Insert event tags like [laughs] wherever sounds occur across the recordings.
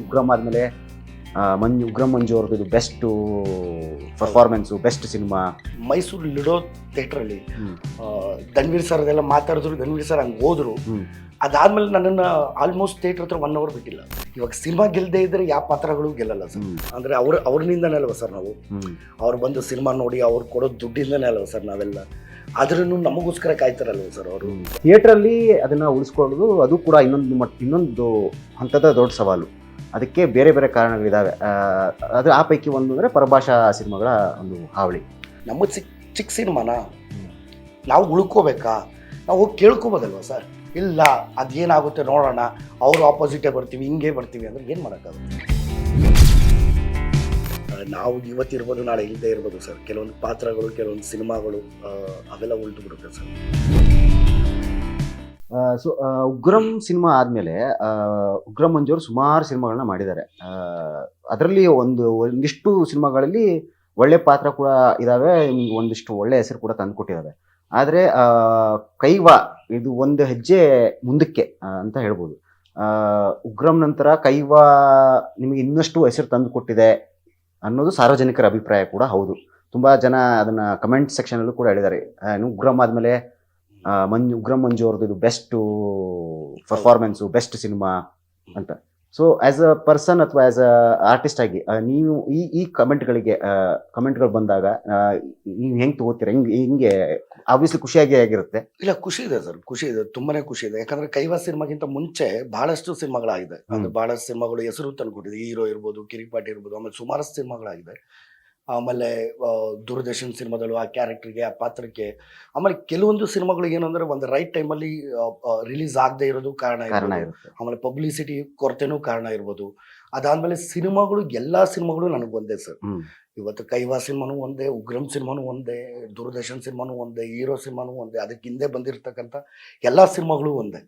ಉಗ್ರಂ ಆದಮೇಲೆ ಮಂಜು ಉಗ್ರಂ ಮಂಜು ಅವ್ರದ್ದು ಇದು best performance best cinema Mysuru Lido ಥಿಯೇಟ್ರಲ್ಲಿ ಧನ್ವೀರ್ ಸರ್ ಅದೆಲ್ಲ ಮಾತಾಡಿದ್ರು ಧನ್ವೀರ್ ಸರ್ ಹಂಗೆ ಹೋದ್ರು. ಅದಾದ್ಮೇಲೆ ನನ್ನನ್ನು ಆಲ್ಮೋಸ್ಟ್ ಥಿಯೇಟರ್ ಹತ್ರ ಒನ್ ಅವರ್ ಬಿಟ್ಟಿಲ್ಲ. ಇವಾಗ ಸಿನಿಮಾ ಗೆಲ್ಲದೆ ಇದ್ರೆ ಯಾವ ಪಾತ್ರಗಳು ಗೆಲ್ಲಲ್ಲ ಸರ್ ಅಂದ್ರೆ ಅವ್ರ ಅವ್ರನಿಂದನೇ ಅಲ್ವ ಸರ್ ನಾವು? ಅವ್ರು ಬಂದು ಸಿನಿಮಾ ನೋಡಿ ಅವ್ರು ಕೊಡೋ ದುಡ್ಡಿಂದನೇ ಅಲ್ವ ಸರ್ ನಾವೆಲ್ಲ? ಆದ್ರೂ ನಮಗೋಸ್ಕರ ಕಾಯ್ತಾರಲ್ವ ಸರ್ ಅವರು? ಥಿಯೇಟ್ರಲ್ಲಿ ಅದನ್ನು ಉಳಿಸ್ಕೊಳ್ಳೋದು ಅದು ಕೂಡ ಇನ್ನೊಂದು ಮಟ್ ಇನ್ನೊಂದು ಹಂತದ ದೊಡ್ಡ ಸವಾಲು. ಅದಕ್ಕೆ ಬೇರೆ ಬೇರೆ ಕಾರಣಗಳಿದ್ದಾವೆ ಅದು ಆ ಪೈಕಿ ಒಂದು ಅಂದರೆ ಪರಭಾಷಾ ಸಿನಿಮಾಗಳ ಒಂದು ಹಾವಳಿ. ನಮ್ಮ ಚಿಕ್ಕ ಚಿಕ್ಕ ಸಿನಿಮಾನ? ನಾವು ಉಳ್ಕೋಬೇಕಾ? ನಾವು ಹೋಗಿ ಕೇಳ್ಕೊಬೋದಲ್ವ ಸರ್? ಇಲ್ಲ ಅದೇನಾಗುತ್ತೆ ನೋಡೋಣ ಅವರು ಆಪೋಸಿಟೇ ಬರ್ತೀವಿ ಹಿಂಗೆ ಬರ್ತೀವಿ ಅಂದ್ರೆ ಏನು ಮಾಡೋಕ್ಕಾಗುತ್ತೆ? ನಾವು ಇವತ್ತಿರ್ಬೋದು ನಾಳೆ ಇಲ್ಲದೆ ಇರ್ಬೋದು ಸರ್. ಕೆಲವೊಂದು ಪಾತ್ರಗಳು ಕೆಲವೊಂದು ಸಿನಿಮಾಗಳು ಅವೆಲ್ಲ ಉಲ್ಟು ಬಿಡುತ್ತೆ ಸರ್. ಸೊ ಉಗ್ರಂ ಸಿನಿಮಾ ಆದಮೇಲೆ ಉಗ್ರಂ ಮಂಜೂರು ಸುಮಾರು ಸಿನಿಮಾಗಳನ್ನ ಮಾಡಿದ್ದಾರೆ. ಅದರಲ್ಲಿ ಒಂದು, ಒಂದಿಷ್ಟು ಸಿನಿಮಾಗಳಲ್ಲಿ ಒಳ್ಳೆ ಪಾತ್ರ ಕೂಡ ಇದ್ದಾವೆ ಒಂದಿಷ್ಟು ಒಳ್ಳೆ ಹೆಸರು ಕೂಡ ತಂದುಕೊಟ್ಟಿದ್ದಾವೆ ಆದರೆ ಕೈವ, ಇದು ಒಂದು ಹೆಜ್ಜೆ ಮುಂದಕ್ಕೆ ಅಂತ ಹೇಳ್ಬೋದು. ಉಗ್ರಂ ನಂತರ ಕೈವ ನಿಮಗೆ ಇನ್ನಷ್ಟು ಹೆಸರು ತಂದು ಕೊಟ್ಟಿದೆ ಅನ್ನೋದು ಸಾರ್ವಜನಿಕರ ಅಭಿಪ್ರಾಯ ಕೂಡ ಹೌದು. ತುಂಬ ಜನ ಅದನ್ನು ಕಮೆಂಟ್ ಸೆಕ್ಷನಲ್ಲೂ ಕೂಡ ಹೇಳಿದ್ದಾರೆ. ಉಗ್ರಂ ಆದಮೇಲೆ ಮಂಜು ಉಗ್ರಂ ಮಂಜು ಅವ್ರದ್ದು ಇದು ಬೆಸ್ಟ್ ಪರ್ಫಾರ್ಮೆನ್ಸು ಬೆಸ್ಟ್ ಸಿನಿಮಾ ಅಂತ. ಸೊ ಆಸ್ ಅ ಪರ್ಸನ್ ಅಥವಾ ಆಸ್ ಅ ಆರ್ಟಿಸ್ಟ್ ಆಗಿ ನೀವು ಈ ಈ ಕಮೆಂಟ್ಗಳಿಗೆ ಕಮೆಂಟ್ಗಳು ಬಂದಾಗ ನೀವು ಹೆಂಗೆ ತಗೋತೀರ? ಹೆಂಗೆ ಹಿಂಗೆ ಆಬ್ವಿಯಸ್ಲಿ ಖುಷಿಯಾಗಿ ಆಗಿರುತ್ತೆ. ಇಲ್ಲ ಖುಷಿ ಇದೆ ಸರ್ ಖುಷಿ ಇದೆ ತುಂಬಾನೇ ಖುಷಿ ಇದೆ. ಯಾಕಂದ್ರೆ ಕೈವಾ ಸಿನಿಮಾಗಿಂತ ಮುಂಚೆ ಬಹಳಷ್ಟು ಸಿನಿಮಾಗಳಾಗಿದೆ. ಅಂದ್ರೆ ಬಹಳಷ್ಟು ಸಿನಿಮಾಗಳು ಹೆಸರು ತಂದುಕೊಟ್ಟಿದೆ. ಹೀರೋ ಇರ್ಬೋದು ಕಿರಿಪಾಟಿ ಇರ್ಬೋದು ಆಮೇಲೆ ಸುಮಾರಷ್ಟು ಸಿನಿಮಾಗಳಾಗಿದೆ. ಆಮೇಲೆ ದೂರದರ್ಶನ್ ಸಿನಿಮಾದಲ್ಲೂ ಆ ಕ್ಯಾರೆಕ್ಟರ್ಗೆ ಆ ಪಾತ್ರಕ್ಕೆ. ಆಮೇಲೆ ಕೆಲವೊಂದು ಸಿನಿಮಾಗಳು ಏನಂದ್ರೆ ಒಂದು ರೈಟ್ ಟೈಮಲ್ಲಿ ರಿಲೀಸ್ ಆಗದೆ ಇರೋದು ಕಾರಣ ಇರ್ಬೋದು. ಆಮೇಲೆ ಪಬ್ಲಿಸಿಟಿ ಕೊರತೆನೂ ಕಾರಣ ಇರ್ಬೋದು. ಅದಾದ್ಮೇಲೆ ಸಿನಿಮಾಗಳು ಎಲ್ಲಾ ಸಿನಿಮಾಗಳು ನನಗೆ ಒಂದೇ ಸರ್. ಇವತ್ತು ಕೈವಾ ಸಿನಿಮಾನು ಒಂದೇ ಉಗ್ರಂ ಸಿನಿಮಾನು ಒಂದೇ ದೂರದರ್ಶನ್ ಸಿನಿಮಾನು ಒಂದೇ ಹೀರೋ ಸಿನಿಮಾನು ಒಂದೇ ಅದಕ್ಕೆ ಹಿಂದೆ ಬಂದಿರತಕ್ಕಂಥ ಎಲ್ಲಾ ಸಿನಿಮಾಗಳು ಒಂದೇ.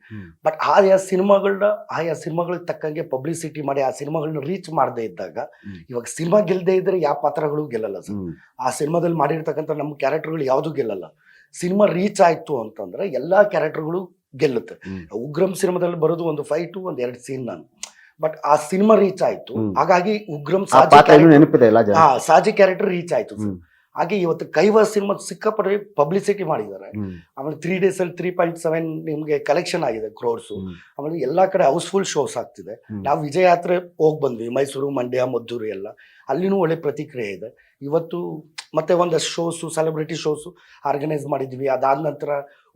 ಬಟ್ ಆಯಾ ಸಿನಿಮಾಗಳನ್ನ ಆಯಾ ಸಿನಿಮಾಗಳಿಗೆ ತಕ್ಕಂಗೆ ಪಬ್ಲಿಸಿಟಿ ಮಾಡಿ ಆ ಸಿನಿಮಾಗಳನ್ನ ರೀಚ್ ಮಾಡದೇ ಇದ್ದಾಗ. ಇವಾಗ ಸಿನಿಮಾ ಗೆಲ್ಲದೆ ಇದ್ರೆ ಯಾವ ಪಾತ್ರಗಳು ಗೆಲ್ಲಲ್ಲ ಸರ್. ಆ ಸಿನಿಮಾದಲ್ಲಿ ಮಾಡಿರ್ತಕ್ಕಂಥ ನಮ್ಮ ಕ್ಯಾರೆಕ್ಟರ್ಗಳು ಯಾವ್ದು ಗೆಲ್ಲಲ್ಲ. ಸಿನಿಮಾ ರೀಚ್ ಆಯ್ತು ಅಂತಂದ್ರೆ ಎಲ್ಲಾ ಕ್ಯಾರೆಕ್ಟರ್ಗಳು ಗೆಲ್ಲುತ್ತೆ. ಉಗ್ರಂ ಸಿನಿಮಾದಲ್ಲಿ ಬರೋದು ಒಂದು ಫೈಟು ಒಂದು ಎರಡು ಸೀನ್ ನಾನು. ಬಟ್ ಆ ಸಿನಿಮಾ ರೀಚ್ ಆಯ್ತು. ಹಾಗಾಗಿ ಉಗ್ರಂ ಸಾಜಿ ಸಾಜಿ ಕ್ಯಾರೆಕ್ಟರ್ ರೀಚ್ ಆಯ್ತು ಹಾಗೆ ಇವತ್ತು ಕೈವಾ ಸಿನಿಮಾ ಸಿಕ್ಕಾಪಟ್ಟೆ ಪಬ್ಲಿಸಿಟಿ ಮಾಡಿದ್ದಾರೆ. ಆಮೇಲೆ ತ್ರೀ ಡೇಸ್ ಅಲ್ಲಿ ತ್ರೀ ಪಾಯಿಂಟ್ ಸೆವೆನ್ ನಿಮ್ಗೆ ಕಲೆಕ್ಷನ್ ಆಗಿದೆ ಕ್ರೋರ್ಸ್ ಆಮೇಲೆ ಎಲ್ಲಾ ಕಡೆ ಹೌಸ್ಫುಲ್ ಶೋಸ್ ಆಗ್ತಿದೆ. ನಾವು ವಿಜಯ ಯಾತ್ರೆ ಹೋಗಿ ಬಂದ್ವಿ ಮೈಸೂರು ಮಂಡ್ಯ ಮದ್ದೂರು ಎಲ್ಲ. ಅಲ್ಲಿನೂ ಒಳ್ಳೆ ಪ್ರತಿಕ್ರಿಯೆ ಇದೆ. ಇವತ್ತು ಮತ್ತೆ ಒಂದಷ್ಟು ಶೋಸು ಸೆಲೆಬ್ರಿಟಿ ಶೋಸು ಆರ್ಗನೈಸ್ ಮಾಡಿದ್ವಿ. ಅದಾದ ನಂತರ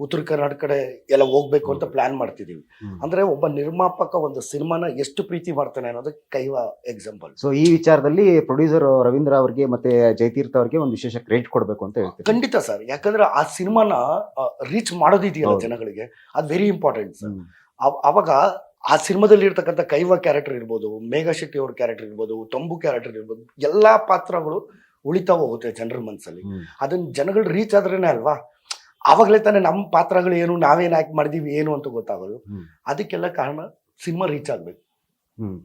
ಉತ್ತರ ಕರ್ನಾಟಕ ಕಡೆ ಎಲ್ಲ ಹೋಗ್ಬೇಕು ಅಂತ ಪ್ಲಾನ್ ಮಾಡ್ತಿದೀವಿ. ಅಂದ್ರೆ ಒಬ್ಬ ನಿರ್ಮಾಪಕ ಒಂದು ಸಿನಿಮಾನ ಎಷ್ಟು ಪ್ರೀತಿ ಮಾಡ್ತಾನೆ ಅನ್ನೋದಕ್ಕೆ ಕೈವ ಎಕ್ಸಾಂಪಲ್ ಸೊ ಈ ವಿಚಾರದಲ್ಲಿ ಪ್ರೊಡ್ಯೂಸರ್ ರವೀಂದ್ರ ಅವರಿಗೆ ಮತ್ತೆ ಜಯತೀರ್ಥ ಅವರಿಗೆ ಒಂದು ವಿಶೇಷ ಕ್ರೆಡಿಟ್ ಕೊಡಬೇಕು ಅಂತ ಹೇಳ್ತೀವಿ ಖಂಡಿತ ಸರ್ ಯಾಕಂದ್ರೆ ಆ ಸಿನಿಮಾನ ರೀಚ್ ಮಾಡೋದಿದೆಯಲ್ಲ. ಜನಗಳಿಗೆ. ಅದು ವೆರಿ ಇಂಪಾರ್ಟೆಂಟ್ ಸರ್ ಅವಾಗ ಆ ಸಿನಿಮಾದಲ್ಲಿ ಇರ್ತಕ್ಕಂಥ ಕೈವ ಕ್ಯಾರೆಕ್ಟರ್ ಇರ್ಬೋದು ಮೇಘಶೆಟ್ಟಿ ಅವ್ರ ಕ್ಯಾರೆಕ್ಟರ್ ಇರ್ಬೋದು ತಂಬು ಕ್ಯಾರೆಕ್ಟರ್ ಇರ್ಬೋದು ಎಲ್ಲಾ ಪಾತ್ರಗಳು ಉಳಿತಾ ಹೋಗುತ್ತೆ ಜನರ ಮನಸ್ಸಲ್ಲಿ. ಅದನ್ನ ಜನಗಳು ರೀಚ್ ಆದ್ರೇನೆ ಅಲ್ವಾ? ಅವಾಗಲೇ ತಾನೆ ನಮ್ಮ ಪಾತ್ರಗಳು ಏನು ನಾವೇನು ಆಯ್ಕೆ ಮಾಡಿದೀವಿ ಏನು ಅಂತ ಗೊತ್ತಾಗೋದು. ಅದಕ್ಕೆಲ್ಲ ಕಾರಣ ಸಿನಿಮಾ ರೀಚ್ ಆಗ್ಬೇಕು. ಹ್ಮ್.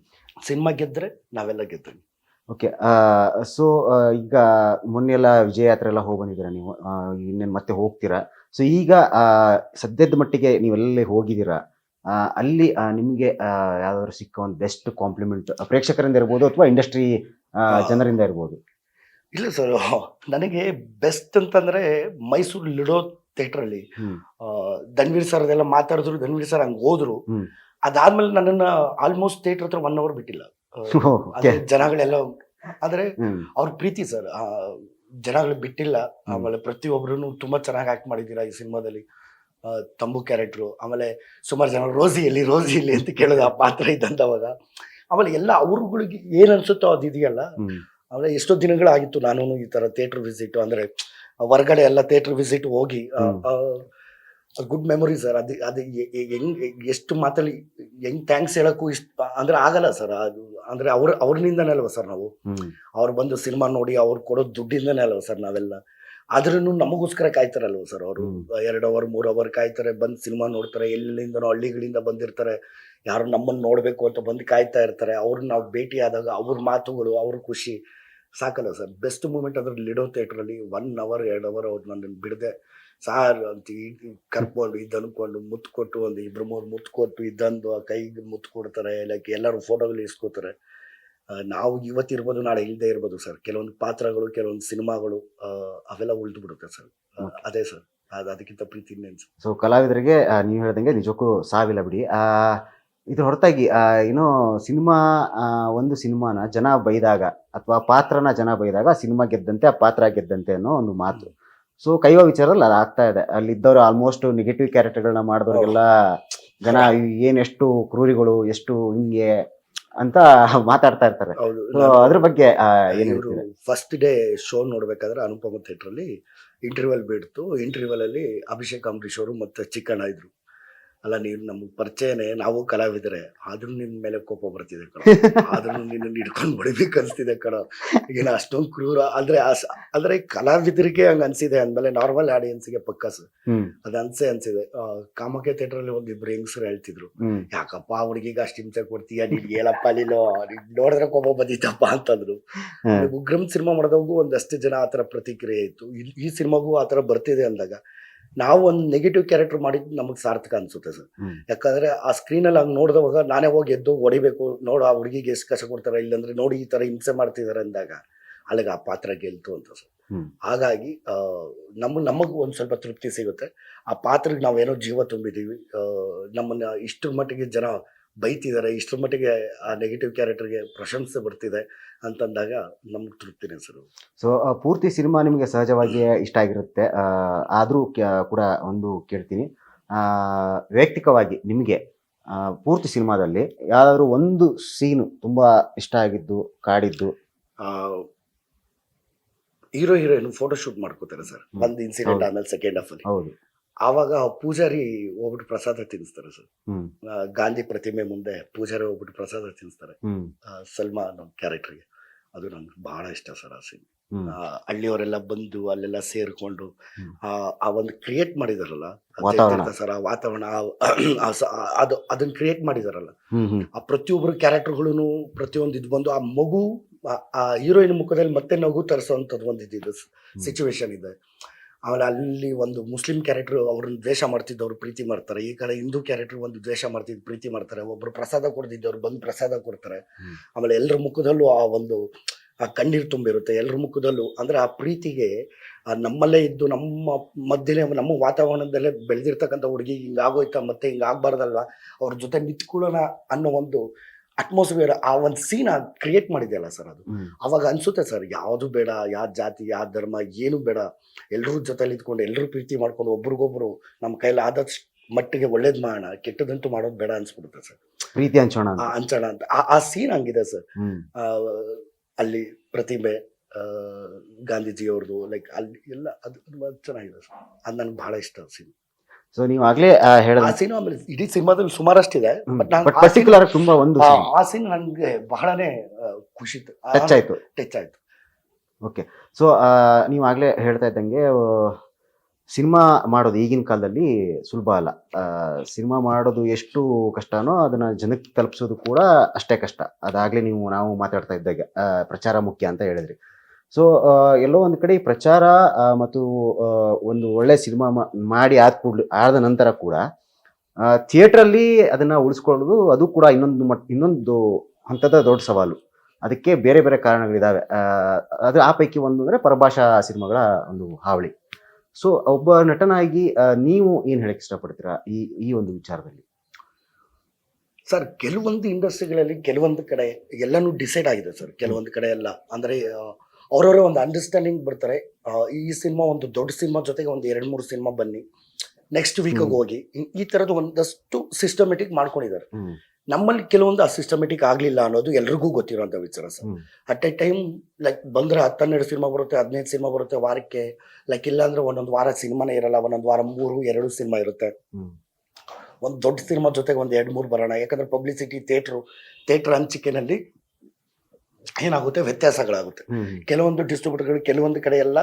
ಸಿನಿಮಾ ಗೆದ್ರೆ ನಾವೆಲ್ಲ ಗೆದ್ದೀವಿ. ಓಕೆ ಸೊ ಈಗ ಮೊನ್ನೆಲ್ಲ ವಿಜಯ ಯಾತ್ರೆ ಎಲ್ಲ ಹೋಗಿ ಬಂದಿದ್ದೀರಾ ನೀವು? ಇನ್ನೇನು ಮತ್ತೆ ಹೋಗ್ತೀರಾ? ಸೊ ಈಗ ಆ, ಸದ್ಯದ ಮಟ್ಟಿಗೆ ನೀವೆಲ್ಲ ಹೋಗಿದ್ದೀರಾ? ಅಲ್ಲಿ ನಿಮಗೆ ಯಾವ್ದಾದ್ರು ಸಿಕ್ಕ ಒಂದು ಬೆಸ್ಟ್ ಕಾಂಪ್ಲಿಮೆಂಟ್ ಪ್ರೇಕ್ಷಕರಿಂದ ಇರ್ಬೋದು ಅಥವಾ ಇಂಡಸ್ಟ್ರಿ ಜನರಿಂದ ಇರ್ಬೋದು? ಇಲ್ಲ ಸರ್ ನನಗೆ ಬೆಸ್ಟ್ ಅಂತಂದ್ರೆ ಮೈಸೂರು ಲಿಡೋ ಥಿಯೇಟ್ರಲ್ಲಿ ಅಲ್ಲಿ ಧನ್ವೀರ್ ಸರ್ ಅದೆಲ್ಲ ಮಾತಾಡಿದ್ರು ಧನ್ವೀರ್ ಸರ್ ಹಂಗೆ ಹೋದ್ರು. ಅದಾದ್ಮೇಲೆ ನನ್ನನ್ನ ಆಲ್ಮೋಸ್ಟ್ ಥಿಯೇಟರ್ ಹತ್ರ ಒನ್ ಅವರ್ ಬಿಟ್ಟಿಲ್ಲ. [laughs] ಅದೇ ಜನಗಳೆಲ್ಲ ಆದ್ರೆ ಅವ್ರ ಪ್ರೀತಿ ಸರ್ ಜನಗಳು ಬಿಟ್ಟಿಲ್ಲ. ಆಮೇಲೆ ಪ್ರತಿಯೊಬ್ರು ತುಂಬಾ ಚೆನ್ನಾಗಿ ಆಕ್ಟ್ ಮಾಡಿದ್ದೀರಾ ಈ ಸಿನಿಮಾದಲ್ಲಿ. ತಂಬು ಕ್ಯಾರೆಕ್ಟ್ರು ಆಮೇಲೆ ಸುಮಾರು ಜನ ರೋಸಿ ಎಲ್ಲಿ ರೋಸಿ ಇಲ್ಲಿ ಅಂತ ಕೇಳಿದ ಆ ಪಾತ್ರ ಇದ್ದಂತವಾಗ. ಆಮೇಲೆ ಎಲ್ಲ ಅವ್ರುಗಳಿಗೆ ಏನ್ ಅನ್ಸುತ್ತೋ ಅದು ಇದೆಯಲ್ಲ. ಆಮೇಲೆ ಎಷ್ಟೋ ದಿನಗಳಾಗಿತ್ತು ನಾನು ಈ ತರ ಥಿಯೇಟ್ರ್ ವಿಸಿಟ್ ಅಂದ್ರೆ ಹೊರಗಡೆ ಎಲ್ಲ ಥಿಯೇಟ್ರ್ ವಿಸಿಟ್ ಹೋಗಿ. Good memory sir. ಅದು ಅದು ಹೆಂಗ್ ಎಷ್ಟು ಮಾತಲ್ಲಿ ಹೆಂಗ್ ಥ್ಯಾಂಕ್ಸ್ ಹೇಳಕ್ಕೂ ಇಷ್ಟ ಅಂದ್ರೆ ಆಗಲ್ಲ ಸರ್. ಅದು ಅಂದ್ರೆ ಅವ್ರ ಅವ್ರನಿಂದನೇ ಅಲ್ವಾ ಸರ್ ನಾವು. ಅವ್ರು ಬಂದು ಸಿನಿಮಾ ನೋಡಿ ಅವ್ರು ಕೊಡೋ ದುಡ್ಡಿಂದನೇ ಅಲ್ವ ಸರ್ ನಾವೆಲ್ಲ? ಆದ್ರೂ ನಮಗೋಸ್ಕರ ಕಾಯ್ತಾರಲ್ವ ಸರ್ ಅವರು. ಎರಡು ಅವರ್ ಮೂರು ಅವರ್ ಕಾಯ್ತಾರೆ ಬಂದು ಸಿನಿಮಾ ನೋಡ್ತಾರೆ ಎಲ್ಲಿಂದನೋ ಹಳ್ಳಿಗಳಿಂದ ಬಂದಿರ್ತಾರೆ. ಯಾರು ನಮ್ಮನ್ನು ನೋಡಬೇಕು ಅಂತ ಬಂದು ಕಾಯ್ತಾ ಇರ್ತಾರೆ. ಅವ್ರನ್ನ ನಾವು ಭೇಟಿ ಆದಾಗ ಅವ್ರ ಮಾತುಗಳು ಅವ್ರ ಖುಷಿ. ಸಾಕಲ್ಲ ಸರ್. ಬೆಸ್ಟ್ ಮೂಮೆಂಟ್ ಅಂದ್ರೆ ಲಿಡೋ ಥಿಯೇಟ್ರಲ್ಲಿ ಒನ್ ಅವರ್ ಎರಡು ಅವರ್ ಅವ್ರು ನನ್ನ ಬಿಡದೆ. ಸಾರ್ ಅಂತ ಈ- ಕರ್ಕೊಂಡು ಇದು ಅನ್ಕೊಂಡು ಮುತ್ತು ಕೊಟ್ಟು ಒಂದು ಇಬ್ಬರು ಮೂರು ಮುತ್ತು ಕೊಟ್ಟು ಇದ್ದಂದು ಆ ಕೈಗೆ ಮುತ್ತು ಕೊಡ್ತಾರೆ ಲೈಕ್ ಎಲ್ಲರೂ ಫೋಟೋಗಳು ಇಸ್ಕೋತಾರೆ. ನಾವು ನಾವು ಇವತ್ತಿರ್ಬೋದು ನಾಳೆ ಇಲ್ಲದೆ ಇರ್ಬೋದು ಸರ್. ಕೆಲವೊಂದು ಪಾತ್ರಗಳು ಕೆಲವೊಂದು ಸಿನಿಮಾಗಳು ಅವೆಲ್ಲ ಉಳಿದು ಬಿಡುತ್ತೆ ಸರ್. ಅದೇ ಸರ್. ಅದು ಅದಕ್ಕಿಂತ ಪ್ರೀತಿ ಸೊ ಕಲಾವಿದರಿಗೆ ನೀವು ಹೇಳ್ದಂಗೆ ನಿಜಕ್ಕೂ ಸಾವಿಲ್ಲ ಬಿಡಿ. ಆ, ಇದ್ರ ಹೊರತಾಗಿ ಏನೋ ಸಿನಿಮಾ ಒಂದು ಸಿನಿಮಾನ ಜನ ಬೈದಾಗ ಅಥವಾ ಪಾತ್ರನ ಜನ ಬೈದಾಗ ಸಿನಿಮಾ ಗೆದ್ದಂತೆ ಆ ಪಾತ್ರ ಗೆದ್ದಂತೆ ಅನ್ನೋ ಒಂದು ಮಾತು. ಸೊ ಕೈವ ವಿಚಾರದಲ್ಲಿ ಅದು ಆಗ್ತಾ ಇದೆ. ಅಲ್ಲಿ ಇದ್ದವರು ಆಲ್ಮೋಸ್ಟ್ ನೆಗೆಟಿವ್ ಕ್ಯಾರೆಕ್ಟರ್ಗಳನ್ನ ಮಾಡಿದವ್ರಿಗೆಲ್ಲ ಜನ ಏನೆಷ್ಟು ಎಷ್ಟು ಕ್ರೂರಿಗಳು ಎಷ್ಟು ಹಿಂಗೆ ಅಂತ ಮಾತಾಡ್ತಾ ಇರ್ತಾರೆ. ಅದ್ರ ಬಗ್ಗೆ ಫಸ್ಟ್ ಡೇ ಶೋ ನೋಡ್ಬೇಕಾದ್ರೆ ಅನುಪಮ ಥಿಯೇಟರ್ ಅಲ್ಲಿ ಇಂಟರ್ವ್ಯೂಲ್ ಬಿಡ್ತು. ಇಂಟರ್ವ್ಯೂಲ್ ಅಲ್ಲಿ ಅಭಿಷೇಕ್ ಅಂಬರೀಶ್ ಅವರು ಮತ್ತೆ ಚಿಕ್ಕಣ್ಣ ಇದ್ರು. ಅಲ್ಲ ನೀನು ನಮ್ಗೆ ಪರಿಚಯನೇ ನಾವು ಕಲಾವಿದರೆ ಆದ್ರೂ ನಿನ್ ಮೇಲೆ ಕೋಪ ಬರ್ತಿದೆ ಕಣ. [laughs] ಆದ್ರೂ ನಿನ್ನ ಹಿಡ್ಕೊಂಡು ಹೊಡಿಬೇಕು ಅನ್ಸ್ತಿದೆ ಕಣ. ಏನ ಅಷ್ಟೊಂದು ಕ್ರೂರ ಅಂದ್ರೆ ಅಂದ್ರೆ ಕಲಾವಿದರಿಗೆ ಹಂಗ ಅನ್ಸಿದೆ ಅಂದ್ಮೇಲೆ ನಾರ್ಮಲ್ ಆಡಿಯನ್ಸ್ಗೆ ಪಕ್ಕಸ್. ಅದ ಅನ್ಸೆ ಅನ್ಸಿದೆ. ಆ, ಕಾಮಕ್ಕೆ ಥಿಯೇಟರ್ ಅಲ್ಲಿ ಒಂದಿಬ್ರು ಇಬ್ರು ಹೆಂಗಸರು ಹೇಳ್ತಿದ್ರು. ಯಾಕಪ್ಪ ಹುಡುಗಿಗೆ ಅಷ್ಟು ಹಿಂಸೆ ಕೊಡ್ತೀಯ? ನೀನ್ ಹೇಳಪ್ಪ ಅಲ್ಲಿಲೋ ನೋಡಿದ್ರೆ ಕೋಪ ಬಂದಿತ್ತಪ್ಪ ಅಂತಂದ್ರು. ಉಗ್ರಂ ಸಿನಿಮಾ ಮಾಡಿದವಾಗೂ ಒಂದಷ್ಟು ಜನ ಆತರ ಪ್ರತಿಕ್ರಿಯೆ ಇತ್ತು. ಈ ಸಿನಿಮಾಗೂ ಆತರ ಬರ್ತಿದೆ ಅಂದಾಗ ನಾವು ಒಂದು ನೆಗೆಟಿವ್ ಕ್ಯಾರೆಕ್ಟರ್ ಮಾಡಿದ್ದು ನಮಗೆ ಸಾರ್ಥಕ ಅನ್ಸುತ್ತೆ ಸರ್. ಯಾಕಂದರೆ ಆ ಸ್ಕ್ರೀನಲ್ಲಿ ಹಂಗೆ ನೋಡಿದವಾಗ ನಾನೇ ಹೋಗಿ ಎದ್ದು ಹೊಡಿಬೇಕು ನೋಡು ಆ ಹುಡುಗಿಗೆ ಎಷ್ಟು ಕಷ್ಟ ಕೊಡ್ತಾರೆ ಇಲ್ಲಾಂದ್ರೆ ನೋಡಿ ಈ ತರ ಹಿಂಸೆ ಮಾಡ್ತಿದ್ದಾರೆ ಅಂದಾಗ ಅಲ್ಲಿಗೆ ಆ ಪಾತ್ರ ಗೆಲ್ತು ಅಂತ ಸರ್. ಹಾಗಾಗಿ ಆ, ನಮ್ಮ ನಮಗೂ ಒಂದು ಸ್ವಲ್ಪ ತೃಪ್ತಿ ಸಿಗುತ್ತೆ. ಆ ಪಾತ್ರಕ್ಕೆ ನಾವೇನೋ ಜೀವ ತುಂಬಿದ್ದೀವಿ ನಮ್ಮನ್ನು ನಮ್ಮನ್ನ ಇಷ್ಟರ ಮಟ್ಟಿಗೆ ಜನ ಬೈತಿದ್ದಾರೆ ಇಷ್ಟರ ಮಟ್ಟಿಗೆ ಆ ನೆಗೆಟಿವ್ ಕ್ಯಾರೆಕ್ಟರ್ಗೆ ಪ್ರಶಂಸೆ ಬರ್ತಿದೆ ಅಂತಂದಾಗ ನಮ್ಗೆ ತೃಪ್ತಿನೇ ಸರ್ ಸೊ ಪೂರ್ತಿ ಸಿನಿಮಾ ನಿಮಗೆ ಸಹಜವಾಗಿ ಇಷ್ಟ ಆಗಿರುತ್ತೆ. ಆದರೂ ಕೂಡ ಒಂದು ಕೇಳ್ತೀನಿ. ಆ, ವೈಯಕ್ತಿಕವಾಗಿ ನಿಮಗೆ ಆ, ಪೂರ್ತಿ ಸಿನಿಮಾದಲ್ಲಿ ಯಾವ್ದಾದ್ರು ಒಂದು ಸೀನು ತುಂಬಾ ಇಷ್ಟ ಆಗಿದ್ದು ಕಾಡಿದ್ದು? ಹೀರೋ ಹೀರೋಯಿನ್ ಫೋಟೋ ಶೂಟ್ ಮಾಡ್ಕೋತಾರೆ ಸರ್. ಒಂದು ಇನ್ಸಿಡೆಂಟ್ ಆಮೇಲೆ ಸೆಕೆಂಡ್ ಹಾಫ್ ಅಲ್ಲಿ. ಹೌದು. ಆವಾಗ ಪೂಜಾರಿ ಹೋಗ್ಬಿಟ್ಟು ಪ್ರಸಾದ ತಿನ್ನಿಸ್ತಾರೆ ಸರ್. ಆ, ಗಾಂಧಿ ಪ್ರತಿಮೆ ಮುಂದೆ ಪೂಜಾರಿ ಹೋಗ್ಬಿಟ್ಟು ಪ್ರಸಾದ ತಿನ್ನಿಸ್ತಾರೆ. ಆ, ಸಲ್ಮಾ ಅನ್ನೋ ಕ್ಯಾರೆಕ್ಟರ್ಗೆ. ಅದು ನಮ್ಗೆ ಬಹಳ ಇಷ್ಟ ಸರ್ ಆ ಸೀನ್ ಹಳ್ಳಿಯವರೆಲ್ಲ ಬಂದು ಅಲ್ಲೆಲ್ಲ ಸೇರ್ಕೊಂಡು ಹ್ಮ್. ಆ ಆ ಒಂದು ಕ್ರಿಯೇಟ್ ಮಾಡಿದಾರಲ್ಲ ವಾತಾವರಣ. ಸರ್ ಆ ವಾತಾವರಣ ಆ- ಆ ಸ- ಆ- ಅದು ಅದನ್ನ ಕ್ರಿಯೇಟ್ ಮಾಡಿದಾರಲ್ಲ. ಆ ಪ್ರತಿಯೊಬ್ಬರು ಕ್ಯಾರೆಕ್ಟರ್ಗಳು ಪ್ರತಿಯೊಂದು ಇದು ಬಂದು ಆ ಮಗು ಆ- ಆ ಹೀರೋಯಿನ್ ಮುಖದಲ್ಲಿ ಮತ್ತೆ ನಗು ತರಿಸುವಂಥದ್ದು ಒಂದು ಇದು ಸಿಚುವೇಶನ್ ಇದೆ. ಆಮೇಲೆ ಅಲ್ಲಿ ಒಂದು ಮುಸ್ಲಿಂ ಕ್ಯಾರೆಕ್ಟ್ರು ಅವ್ರನ್ನ ದ್ವೇಷ ಮಾಡ್ತಿದ್ದವ್ರು ಪ್ರೀತಿ ಮಾಡ್ತಾರೆ. ಈ ಕಡೆ ಹಿಂದೂ ಕ್ಯಾರೆಕ್ಟರ್ ಒಂದು ದ್ವೇಷ ಮಾಡ್ತಿದ್ದು ಪ್ರೀತಿ ಮಾಡ್ತಾರೆ. ಒಬ್ಬರು ಪ್ರಸಾದ ಕೊಡ್ತಿದ್ದವ್ರು ಬಂದು ಪ್ರಸಾದ ಕೊಡ್ತಾರೆ. ಆಮೇಲೆ ಎಲ್ಲರ ಮುಖದಲ್ಲೂ ಆ ಒಂದು ಆ ಕಣ್ಣೀರು ತುಂಬಿರುತ್ತೆ. ಎಲ್ಲರ ಮುಖದಲ್ಲೂ ಅಂದ್ರೆ ಆ ಪ್ರೀತಿಗೆ ನಮ್ಮಲ್ಲೇ ಇದ್ದು ನಮ್ಮ ಮಧ್ಯೆ ನಮ್ಮ ವಾತಾವರಣದಲ್ಲೇ ಬೆಳೆದಿರ್ತಕ್ಕಂಥ ಹುಡುಗಿ ಹಿಂಗಾಗೋಯ್ತಾ ಮತ್ತೆ ಹಿಂಗಾಗಬಾರ್ದಲ್ವ ಅವ್ರ ಜೊತೆ ನಿಂತ್ಕೊಳ್ಳೋಣ ಅನ್ನೋ ಒಂದು ಅಟ್ಮಾಸ್ಫಿಯರ್ ಆ ಒಂದು ಸೀನ್ ಕ್ರಿಯೇಟ್ ಮಾಡಿದೆಯಲ್ಲ ಸರ್ ಅದು. ಅವಾಗ ಅನ್ಸುತ್ತೆ ಸರ್ ಯಾವುದು ಬೇಡ ಯಾವ ಜಾತಿ ಯಾವ ಧರ್ಮ ಏನು ಬೇಡ. ಎಲ್ಲರೂ ಜೊತೆಲಿ ಇದ್ಕೊಂಡು ಎಲ್ಲರೂ ಪ್ರೀತಿ ಮಾಡ್ಕೊಂಡು ಒಬ್ರಿಗೊಬ್ರು ನಮ್ಮ ಕೈಲಿ ಆದಷ್ಟು ಮಟ್ಟಿಗೆ ಒಳ್ಳೇದ್ ಮಾಡೋಣ ಕೆಟ್ಟದಂತೂ ಮಾಡೋದು ಬೇಡ ಅನ್ಸ್ಬಿಡುತ್ತೆ ಸರ್ ಪ್ರೀತಿ ಹಂಚೋಣ ಹಂಚೋಣ ಅಂತ. ಆ- ಸೀನ್ ಹಂಗಿದೆ ಸರ್ ಅಲ್ಲಿ ಪ್ರತಿಭೆ ಗಾಂಧೀಜಿಯವ್ರದ್ದು ಲೈಕ್ ಅಲ್ಲಿ ಎಲ್ಲ ಅದು ಚೆನ್ನಾಗಿದೆ ಸರ್ ಅದು ನನಗೆ ಬಹಳ ಇಷ್ಟ ಸೀನ್ ಸೊ ನೀವು ಆಗ್ಲೇ ಹೇಳಿದ ಆ ಸೀನ್ ಆಮೇಲೆ ಇಡೀ ಸಿನಿಮಾದಲ್ಲಿ ಸುಮಾರಷ್ಟಿದೆ ಬಟ್ ನಾನು ಬಟ್ ಪರ್ಟಿಕ್ಯುಲರ್ ತುಂಬಾ ಒಂದು ಆ ಸೀನ್ ನನಗೆ ಬಹಳನೇ ಖುಷಿ ಟಚ್ ಆಯ್ತು ಟಚ್ ಆಯ್ತು ಓಕೆ ಸೊ ನೀವು ಆಗ್ಲೇ ಹೇಳ್ತಾ ಇದ್ದಂಗೆ ಸಿನಿಮಾ ಮಾಡೋದು ಈಗಿನ ಕಾಲದಲ್ಲಿ ಸುಲಭ ಅಲ್ಲ. ಸಿನಿಮಾ ಮಾಡೋದು ಎಷ್ಟು ಕಷ್ಟನೋ ಅದನ್ನ ಜನಕ್ಕೆ ತಲುಪಿಸೋದು ಕೂಡ ಅಷ್ಟೇ ಕಷ್ಟ. ಅದಾಗ್ಲೇ ನೀವು ನಾವು ಮಾತಾಡ್ತಾ ಇದ್ದಾಗ ಪ್ರಚಾರ ಮುಖ್ಯ ಅಂತ ಹೇಳಿದ್ರಿ. ಸೊ ಎಲ್ಲೋ ಒಂದು ಕಡೆ ಪ್ರಚಾರ ಮತ್ತು ಒಂದು ಒಳ್ಳೆ ಸಿನಿಮಾ ಮಾಡಿ ಆದ ಕೂಡ ಆದ ನಂತರ ಕೂಡ ಥಿಯೇಟ್ರಲ್ಲಿ ಅದನ್ನ ಉಳಿಸ್ಕೊಳ್ಳೋದು ಅದು ಕೂಡ ಇನ್ನೊಂದು ಮಟ್ ಇನ್ನೊಂದು ಹಂತದ ದೊಡ್ಡ ಸವಾಲು. ಅದಕ್ಕೆ ಬೇರೆ ಬೇರೆ ಕಾರಣಗಳಿದಾವೆ. ಆ, ಅದು ಆ ಪೈಕಿ ಒಂದು ಅಂದ್ರೆ ಪರಭಾಷಾ ಸಿನಿಮಾಗಳ ಒಂದು ಹಾವಳಿ. ಸೊ ಒಬ್ಬ ನಟನಾಗಿ ನೀವು ಏನು ಹೇಳಕ್ಕೆ ಇಷ್ಟಪಡ್ತೀರಾ ಈ ಈ ಒಂದು ವಿಚಾರದಲ್ಲಿ? ಸರ್ ಕೆಲವೊಂದು ಇಂಡಸ್ಟ್ರಿಗಳಲ್ಲಿ ಕೆಲವೊಂದು ಕಡೆ ಎಲ್ಲನೂ ಡಿಸೈಡ್ ಆಗಿದೆ ಸರ್. ಕೆಲವೊಂದು ಕಡೆ ಎಲ್ಲ. ಅಂದ್ರೆ ಅವರವರ ಒಂದು ಅಂಡರ್ಸ್ಟ್ಯಾಂಡಿಂಗ್ ಬರ್ತಾರೆ ಈ ಸಿನಿಮಾ ಒಂದು ದೊಡ್ಡ ಸಿನಿಮಾ ಜೊತೆಗೆ ಒಂದು ಎರಡು ಮೂರು ಸಿನಿಮಾ ಬನ್ನಿ. ನೆಕ್ಸ್ಟ್ ವೀಕ್ ಹ್ಮ್. ಹೋಗಿ. ಈ- ಈ ಒಂದಷ್ಟು ಸಿಸ್ಟಮೆಟಿಕ್ ಮಾಡ್ಕೊಂಡಿದ್ದಾರೆ. ನಮ್ಮಲ್ಲಿ ಕೆಲವೊಂದು ಆ ಸಿಸ್ಟಮೆಟಿಕ್ ಆಗ್ಲಿಲ್ಲ ಅನ್ನೋದು ಎಲ್ರಿಗೂ ಗೊತ್ತಿರುವಂತ ವಿಚಾರ sir. At a time like ಬಂದ್ರೆ ಹತ್ತನ್ನೆರಡು ಸಿನಿಮಾ ಬರುತ್ತೆ ಹದಿನೈದು ಸಿನಿಮಾ ಬರುತ್ತೆ ವಾರಕ್ಕೆ. ಲೈಕ್ ಇಲ್ಲ ಅಂದ್ರೆ ಒಂದೊಂದು ವಾರ ಸಿನಿಮಾನೇ ಇರಲ್ಲ ಒಂದೊಂದು ವಾರ ಮೂರು ಎರಡು ಸಿನಿಮಾ ಇರುತ್ತೆ. ಒಂದು ದೊಡ್ಡ ಸಿನಿಮಾ ಜೊತೆಗೆ ಒಂದು ಎರಡು ಮೂರು ಬರೋಣ. ಯಾಕಂದ್ರೆ ಪಬ್ಲಿಸಿಟಿ ಥಿಯೇಟ್ರು ಥಿಯೇಟ್ರ್ ಹಂಚಿಕೆನಲ್ಲಿ ಏನಾಗುತ್ತೆ? ವ್ಯತ್ಯಾಸಗಳಾಗುತ್ತೆ. ಕೆಲವೊಂದು ಡಿಸ್ಟ್ರಿಬ್ಯೂಟರ್ಗಳು ಕೆಲವೊಂದು ಕಡೆ ಎಲ್ಲ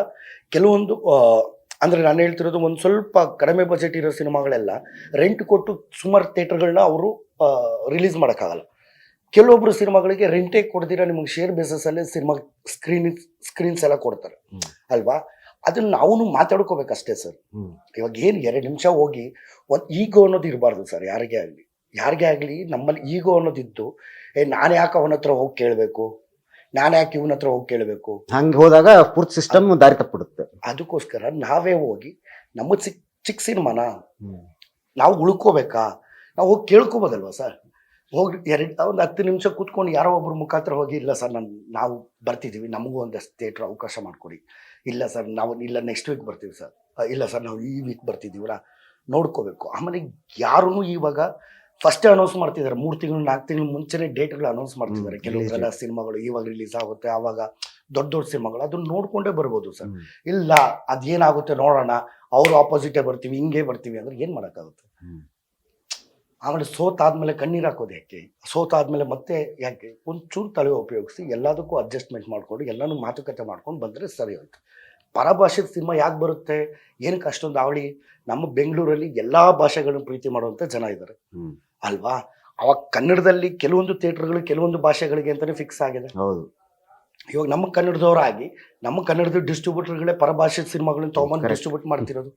ಕೆಲವೊಂದು ಅಂದರೆ ನಾನು ಹೇಳ್ತಿರೋದು ಒಂದು ಸ್ವಲ್ಪ ಕಡಿಮೆ ಬಜೆಟ್ ಇರೋ ಸಿನಿಮಾಗಳೆಲ್ಲ ರೆಂಟ್ ಕೊಟ್ಟು ಸುಮಾರು ಥಿಯೇಟರ್ಗಳನ್ನ ಅವರು ರಿಲೀಸ್ ಮಾಡೋಕ್ಕಾಗಲ್ಲ. ಕೆಲವೊಬ್ಬರು ಸಿನಿಮಾಗಳಿಗೆ ರೆಂಟೇ ಕೊಡ್ದಿರ ನಿಮಗೆ ಶೇರ್ ಬೇಸಸ್ ಅಲ್ಲಿ ಸಿನಿಮಾ ಸ್ಕ್ರೀನ್ ಸ್ಕ್ರೀನ್ಸ್ ಎಲ್ಲ ಕೊಡ್ತಾರೆ. ಅಲ್ವಾ? ಅದನ್ನ ನಾವು ಮಾತಾಡ್ಕೋಬೇಕಷ್ಟೇ ಸರ್. ಇವಾಗ ಏನು ಎರಡು ನಿಮಿಷ ಹೋಗಿ ಒಂದು ಈಗೋ ಅನ್ನೋದು ಇರಬಾರ್ದು ಸರ್ ಯಾರಿಗೇ ಆಗಲಿ. ಯಾರಿಗೇ ಆಗಲಿ ನಮ್ಮಲ್ಲಿ ಈಗೋ ಅನ್ನೋದಿದ್ದು ಏ ನಾನು ಯಾಕೆ ಅವನ ಹತ್ರ ಹೋಗಿ ಕೇಳಬೇಕು? ನಾನು ಯಾಕೆ ಇವನ ಹತ್ರ ಹೋಗಿ ಕೇಳಬೇಕು? ಹಂಗೆ ಹೋದಾಗ ಪೂರ್ತಿ ಸಿಸ್ಟಮ್ ದಾರಿ ತಪ್ಪಿಡುತ್ತೆ ಅದಕ್ಕೋಸ್ಕರ ನಾವೇ ಹೋಗಿ ನಮ್ಮ ಚಿಕ್ಕ ಚಿಕ್ಕ ಸಿನಿಮಾನ ನಾವು ಉಳ್ಕೋಬೇಕಾ? ನಾವು ಹೋಗಿ ಕೇಳ್ಕೊಬೋದಲ್ವಾ ಸರ್? ಹೋಗಿ ಎರಡು ಒಂದು ಹತ್ತು ನಿಮಿಷ ಕೂತ್ಕೊಂಡು ಯಾರೋ ಒಬ್ರು ಮುಖಾಂತರ ಹೋಗಿ ಇಲ್ಲ ಸರ್ ನಾನು ನಾವು ಬರ್ತಿದ್ದೀವಿ ನಮಗೂ ಒಂದು ಥಿಯೇಟ್ರ್ ಅವಕಾಶ ಮಾಡಿಕೊಡಿ. ಇಲ್ಲ ಸರ್ ನಾವು ಇಲ್ಲ ನೆಕ್ಸ್ಟ್ ವೀಕ್ ಬರ್ತೀವಿ ಸರ್. ಇಲ್ಲ ಸರ್ ನಾವು ಈ ವೀಕ್ ಬರ್ತಿದ್ದೀವಲ್ಲ ನೋಡ್ಕೋಬೇಕು. ಆಮೇಲೆ ಯಾರೂ ಇವಾಗ ಫಸ್ಟ್ ಅನೌನ್ಸ್ ಮಾಡ್ತಿದ್ದಾರೆ. ಮೂರು ತಿಂಗಳು ನಾಲ್ಕು ತಿಂಗಳು ಮುಂಚೆನೇ ಡೇಟ್ಗಳು ಅನೌನ್ಸ್ ಮಾಡ್ತಿದ್ದಾರೆ. ಕೆಲವು ಕೆಲವೊಂದೆಲ್ಲ ಸಿನಿಮಾಗಳು ಇವಾಗ ರಿಲೀಸ್ ಆಗುತ್ತೆ. ಆವಾಗ ದೊಡ್ಡ ದೊಡ್ಡ ಸಿನಿಮಾಗಳು ಅದನ್ನ ನೋಡ್ಕೊಂಡೇ ಬರ್ಬೋದು ಸರ್. ಇಲ್ಲ ಅದೇನಾಗುತ್ತೆ ನೋಡೋಣ. ಅವ್ರು ಆಪೋಸಿಟೇ ಬರ್ತೀವಿ ಹಿಂಗೆ ಬರ್ತೀವಿ ಅಂದ್ರೆ ಏನು ಮಾಡೋಕ್ಕಾಗುತ್ತೆ. ಆಮೇಲೆ ಸೋತಾದ್ಮೇಲೆ ಕಣ್ಣೀರು ಹಾಕೋದು ಯಾಕೆ? ಸೋತಾದ್ಮೇಲೆ ಮತ್ತೆ ಯಾಕೆ? ಒಂಚೂರು ತಲೆ ಉಪಯೋಗಿಸಿ ಎಲ್ಲದಕ್ಕೂ ಅಡ್ಜಸ್ಟ್ಮೆಂಟ್ ಮಾಡ್ಕೊಂಡು ಎಲ್ಲನೂ ಮಾತುಕತೆ ಮಾಡ್ಕೊಂಡು ಬಂದರೆ ಸರಿ ಹೋಯ್ತು. ಪರಭಾಷೆ ಸಿನಿಮಾ ಯಾಕೆ ಬರುತ್ತೆ? ಏನಕ್ಕೆ ಅಷ್ಟೊಂದು ಅವಳಿ ನಮ್ಮ ಬೆಂಗಳೂರಲ್ಲಿ ಎಲ್ಲ ಭಾಷೆಗಳನ್ನು ಪ್ರೀತಿ ಮಾಡುವಂಥ ಜನ ಇದ್ದಾರೆ. ಅಲ್ವಾ? ಅವಾಗ ಕನ್ನಡದಲ್ಲಿ ಕೆಲವೊಂದು ಥಿಯೇಟರ್ಗಳು ಕೆಲವೊಂದು ಭಾಷೆಗಳಿಗೆ ಅಂತಲೇ ಫಿಕ್ಸ್ ಆಗಿದೆ. ಹೌದು. ಇವಾಗ ನಮ್ಮ ಕನ್ನಡದವರಾಗಿ ನಮ್ಮ ಕನ್ನಡದ ಡಿಸ್ಟ್ರಿಬ್ಯೂಟರ್ಗಳೇ ಪರಭಾಷೆ ಸಿನಿಮಾಗಳನ್ನ ತೊಗೊಂಬಂದು ಡಿಸ್ಟ್ರಿಬ್ಯೂಟ್ ಮಾಡ್ತಿರೋದು.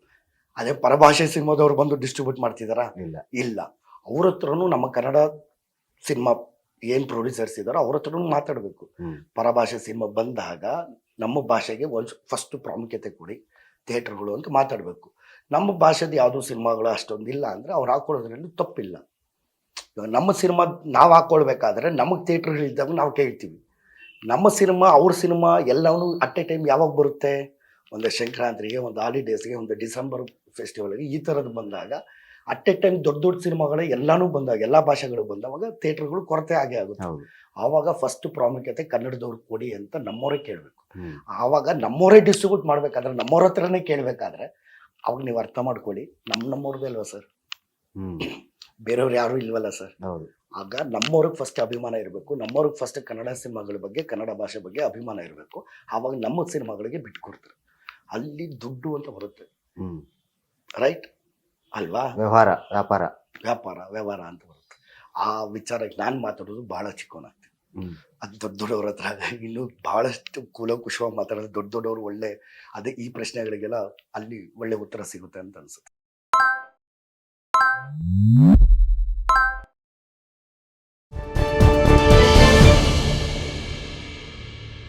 ಅದೇ ಪರಭಾಷೆ ಸಿನಿಮಾದವ್ರು ಬಂದು ಡಿಸ್ಟ್ರಿಬ್ಯೂಟ್ ಮಾಡ್ತಿದಾರಾ? ಇಲ್ಲ. ಇಲ್ಲ. ಅವ್ರ ಹತ್ರನೂ ನಮ್ಮ ಕನ್ನಡ ಸಿನಿಮಾ ಏನು ಪ್ರೊಡ್ಯೂಸರ್ಸ್ ಇದ್ದಾರೋ ಅವ್ರ ಹತ್ರನೂ ಮಾತಾಡಬೇಕು ಪರಭಾಷೆ ಸಿನಿಮಾ ಬಂದಾಗ ನಮ್ಮ ಭಾಷೆಗೆ ಒಂದು ಫಸ್ಟ್ ಪ್ರಾಮುಖ್ಯತೆ ಕೊಡಿ ಥಿಯೇಟರ್ಗಳು ಅಂತ ಮಾತಾಡಬೇಕು. ನಮ್ಮ ಭಾಷೆದು ಯಾವುದೂ ಸಿನಿಮಾಗಳು ಅಷ್ಟೊಂದು ಇಲ್ಲ ಅಂದರೆ ಅವ್ರು ಹಾಕೊಳ್ಳೋದ್ರಲ್ಲಿ ತಪ್ಪಿಲ್ಲ. ಇವಾಗ ನಮ್ಮ ಸಿನಿಮಾ ನಾವು ಹಾಕ್ಕೊಳ್ಬೇಕಾದ್ರೆ ನಮಗೆ ಥಿಯೇಟ್ರ್ಗಳಿದ್ದಾಗ ನಾವು ಕೇಳ್ತೀವಿ. ನಮ್ಮ ಸಿನಿಮಾ ಅವ್ರ ಸಿನಿಮಾ ಎಲ್ಲವೂ ಅಟ್ ಎ ಟೈಮ್ ಯಾವಾಗ ಬರುತ್ತೆ? ಒಂದು ಸಂಕ್ರಾಂತಿಗೆ ಒಂದು ಹಾಲಿಡೇಸ್ಗೆ ಒಂದು ಡಿಸೆಂಬರ್ ಫೆಸ್ಟಿವಲ್ಗೆ ಈ ಥರದ್ದು ಬಂದಾಗ ಅಟ್ ಎ ಟೈಮ್ ದೊಡ್ಡ ದೊಡ್ಡ ಸಿನಿಮಾಗಳು ಎಲ್ಲಾನು ಬಂದಾಗ ಎಲ್ಲ ಭಾಷೆಗಳು ಬಂದವಾಗ ಥಿಯೇಟ್ರ್ಗಳು ಕೊರತೆ ಆಗೇ ಆಗುತ್ತೆ. ಆವಾಗ ಫಸ್ಟ್ ಪ್ರಾಮುಖ್ಯತೆ ಕನ್ನಡದವ್ರು ಕೊಡಿ ಅಂತ ನಮ್ಮವರೇ ಕೇಳಬೇಕು. ಆವಾಗ ನಮ್ಮವರೇ ಡಿಸ್ಟ್ರಿಬ್ಯೂಟ್ ಮಾಡಬೇಕಾದ್ರೆ ನಮ್ಮವ್ರ ಹತ್ರನೇ ಕೇಳಬೇಕಾದ್ರೆ ಅವಾಗ ನೀವು ಅರ್ಥ ಮಾಡ್ಕೊಳ್ಳಿ ನಮ್ಮ ನಮ್ಮವ್ರದ್ದೇ ಅಲ್ವಾ ಸರ್ ಬೇರೆಯವ್ರು ಯಾರು ಇಲ್ವಲ್ಲ ಸರ್. ಹೌದು. ಆಗ ನಮ್ಮವ್ರಿಗೆ ಫಸ್ಟ್ ಅಭಿಮಾನ ಇರಬೇಕು. ನಮ್ಮವ್ರಿಗೆ ಫಸ್ಟ್ ಕನ್ನಡ ಸಿನಿಮಾಗಳ ಬಗ್ಗೆ ಕನ್ನಡ ಭಾಷೆ ಬಗ್ಗೆ ಅಭಿಮಾನ ಇರಬೇಕು. ಆವಾಗ ನಮ್ಮ ಸಿನಿಮಾಗಳಿಗೆ ಬಿಟ್ಕೊಡ್ತಾರೆ ಅಲ್ಲಿ ದುಡ್ಡು ಅಂತ ಬರುತ್ತೆ. ಹ್ಮ್. ರೈಟ್ ಅಲ್ವಾ? ವ್ಯವಹಾರ ವ್ಯಾಪಾರ. ವ್ಯಾಪಾರ ವ್ಯವಹಾರ ಅಂತ ಬರುತ್ತೆ. ಆ ವಿಚಾರಕ್ಕೆ ನಾನು ಮಾತಾಡೋದು ಭಾಳ ಚಿಕ್ಕವನಾಗ್ತೀನಿ. ಅದು ದೊಡ್ಡ ದೊಡ್ಡವ್ರ ಹತ್ರ [laughs] ಇನ್ನು ಬಹಳಷ್ಟು ಕೂಲಂಕುಷವಾಗಿ ಮಾತಾಡೋದು ದೊಡ್ಡ ದೊಡ್ಡವರು ಒಳ್ಳೆ ಅದೇ ಈ ಪ್ರಶ್ನೆಗಳಿಗೆಲ್ಲ ಅಲ್ಲಿ ಒಳ್ಳೆ ಉತ್ತರ ಸಿಗುತ್ತೆ ಅಂತ ಅನ್ಸುತ್ತೆ.